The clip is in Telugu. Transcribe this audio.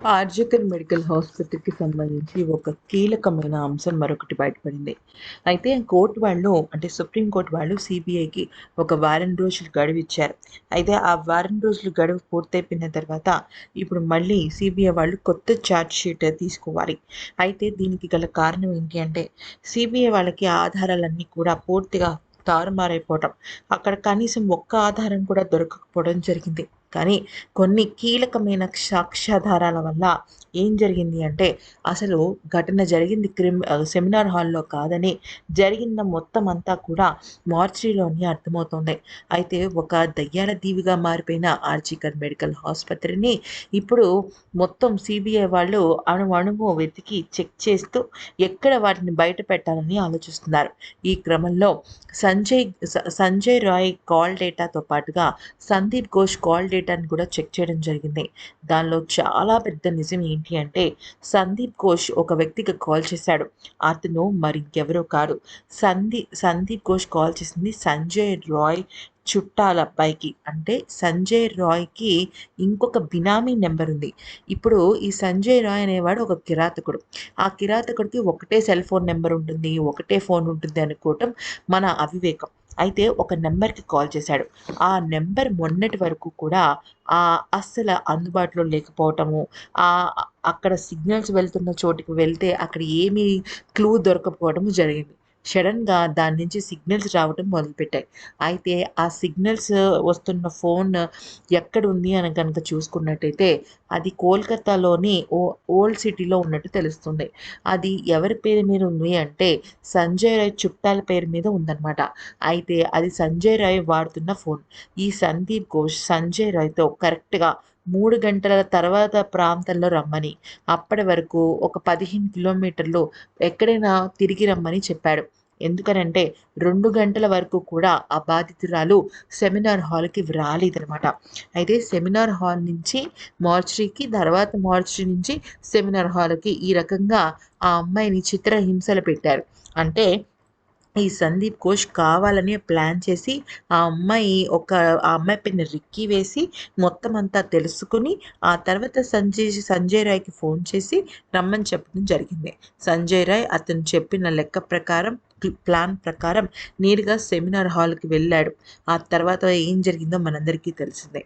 ఆర్జకర్ మెడికల్ హాస్పిటల్కి సంబంధించి ఒక కీలకమైన అంశం మరొకటి బయటపడింది. అయితే కోర్టు వాళ్ళు అంటే సుప్రీంకోర్టు వాళ్ళు సిబిఐకి ఒక వారం రోజులు గడువు ఇచ్చారు. అయితే ఆ వారం రోజులు గడువు పూర్తయిపోయిన తర్వాత ఇప్పుడు మళ్ళీ సిబిఐ వాళ్ళు కొత్త ఛార్జ్ షీట్ తీసుకోవాలి. అయితే దీనికి గల కారణం ఏంటి అంటే సిబిఐ వాళ్ళకి ఆధారాలన్నీ కూడా పూర్తిగా తారుమారైపోవటం. అక్కడ కనీసం ఒక్క ఆధారం కూడా దొరకకపోవడం జరిగింది. కానీ కొన్ని కీలకమైన సాక్ష్యాధారాల వల్ల ఏం జరిగింది అంటే అసలు ఘటన జరిగింది క్రిమ్ సెమినార్ హాల్లో కాదని జరిగిన మొత్తం అంతా కూడా మార్చిలోని అర్థమవుతుంది. అయితే ఒక దయ్యాల దీవిగా మారిపోయిన ఆర్జికర్ మెడికల్ ఆసుపత్రిని ఇప్పుడు మొత్తం సిబిఐ వాళ్ళు అణు అణువు వెతికి చెక్ చేస్తూ ఎక్కడ వాటిని బయట పెట్టాలని ఆలోచిస్తున్నారు. ఈ క్రమంలో సంజయ్ సంజయ్ రాయ్ కాల్ డేటాతో పాటుగా సందీప్ ఘోష్ కాల్ డేటాని కూడా చెక్ చేయడం జరిగింది. దానిలో చాలా పెద్ద నిజం ఏంటి అంటే సందీప్ ఘోష్ ఒక వ్యక్తికి కాల్ చేశాడు. అతను మరింకెవరో కాదు. సందీ సందీప్ ఘోష్ కాల్ చేసింది సంజయ్ రాయ్ చుట్టాల అబ్బాయికి అంటే సంజయ్ రాయ్కి ఇంకొక బినామీ నెంబర్ ఉంది. ఇప్పుడు ఈ సంజయ్ రాయ్ అనేవాడు ఒక కిరాతకుడు. ఆ కిరాతకుడికి ఒకటే సెల్ ఫోన్ నెంబర్ ఉంటుంది ఒకటే ఫోన్ ఉంటుంది అనుకోవటం మన అవివేకం. అయితే ఒక నెంబర్కి కాల్ చేశాడు. ఆ నెంబర్ మొన్నటి వరకు కూడా అస్సలు అందుబాటులో లేకపోవటము అక్కడ సిగ్నల్స్ వెళ్తున్న చోటికి వెళ్తే అక్కడ ఏమీ క్లూ దొరకపోవడము జరిగింది. సడన్గా దాని నుంచి సిగ్నల్స్ రావడం మొదలుపెట్టాయి. అయితే ఆ సిగ్నల్స్ వస్తున్న ఫోన్ ఎక్కడ ఉంది అని కనుక చూసుకున్నట్టయితే అది కోల్కతాలోని ఓ ఓల్డ్ సిటీలో ఉన్నట్టు తెలుస్తుంది. అది ఎవరి పేరు మీద ఉంది అంటే సంజయ్ రాయ్ చుట్టాల పేరు మీద ఉందన్నమాట. అయితే అది సంజయ్ రాయ్ వాడుతున్న ఫోన్. ఈ సందీప్ ఘోష్ సంజయ్ రాయ్తో కరెక్ట్గా మూడు గంటల తర్వాత ప్రాంతంలో రమ్మని. అప్పటి వరకు ఒక పదిహేను కిలోమీటర్లు ఎక్కడైనా తిరిగి రమ్మని చెప్పాడు. ఎందుకనంటే రెండు గంటల వరకు కూడా ఆ బాధితురాలు సెమినార్ హాల్కి రాలేదనమాట అయితే సెమినార్ హాల్ నుంచి మార్చరీకి తర్వాత మార్చరీ నుంచి సెమినార్ హాల్కి ఈ రకంగా ఆ అమ్మాయిని చిత్రహింసలు పెట్టారు. అంటే ఈ సందీప్ ఘోష్ కావాలని ప్లాన్ చేసి ఆ అమ్మాయి ఒక ఆ అమ్మాయి పైన రిక్కి వేసి మొత్తం అంతా తెలుసుకుని ఆ తర్వాత సంజయ్ సంజయ్ రాయ్కి ఫోన్ చేసి రమ్మని చెప్పడం జరిగింది. సంజయ్ రాయ్ అతను చెప్పిన లెక్క ప్రకారం ప్లాన్ ప్రకారం నేరుగా సెమినార్ హాల్కి వెళ్ళాడు. ఆ తర్వాత ఏం జరిగిందో మనందరికీ తెలిసిందే.